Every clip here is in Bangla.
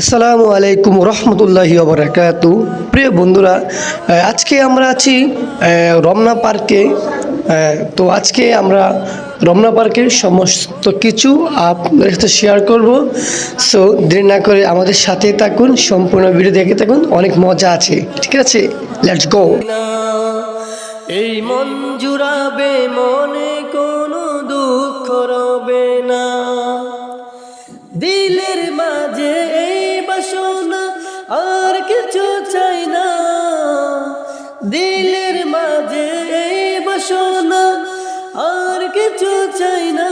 আসসালামু আলাইকুম রহমতুল্লাহি ওবরাকাতু প্রিয় বন্ধুরা আজকে আমরা আছি রমনা পার্কে। তো আজকে আমরা রমনা পার্কের সমস্ত কিছু আপনাদের সাথে শেয়ার করব। সো দেরি না করে আমাদের সাথে থাকুন, সম্পূর্ণ ভিডিও দেখে থাকুন, অনেক মজা আছে, ঠিক আছে? লেটস গো এই মন জুড়াবে, মনে কোনো দুঃখ রবে না। এই আর কিছু চাই না।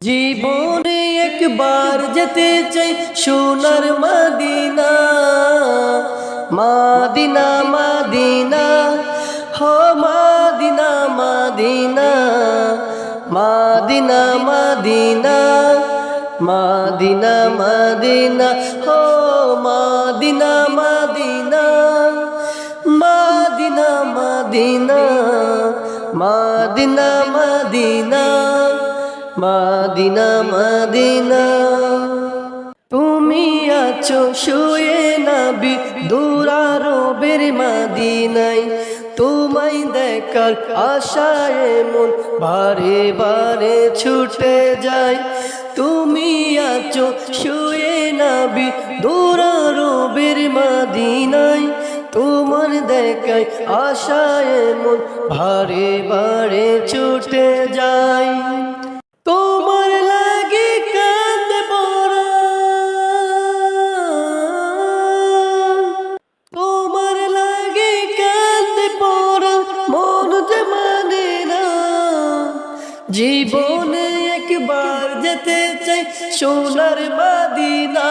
জীবনে একবার যেতে চাই সোনার মাদিনা। মাদিনা মাদিনা, হো, Medina Medina. Medina Medina Medina Medina, হো, Medina Medina. Medina Medina. Medina Medina Medina Madina. তুমি আছো শুয়ে নাবি দুরারবের মাদিনাই তোমায় দেখার আশায় মন বারে বারে ছুটে যায় তুমি আছো শুয়ে নাবি দুরারবের মাদিনাই তোমার দেখায় আশায় মন ভারে বারে ছুটে যায় তোমার লাগে পড়া। তোমার লাগে কাঁদে পড়া, মন যে মানে না। জীবনে একবার যেতে চাই সোনার মাদিনা।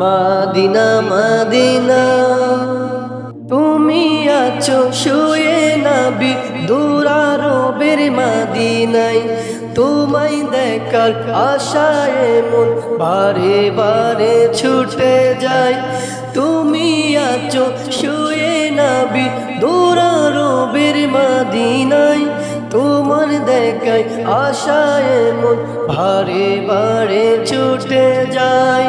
মাদিনা মাদিনা। তুমি আছো শুয়ে নাবি দুরারবের মাদিনাই তোমায় দেখার আশায় মন বারে বারে ছুটে যায়। তুমি আছো শুয়ে নাবি দুরারবের মাদিনাই তোমার দেখায় আশায় মন ভারে বারে ছুটে যায়।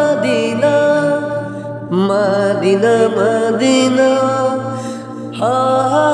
Medina Medina হা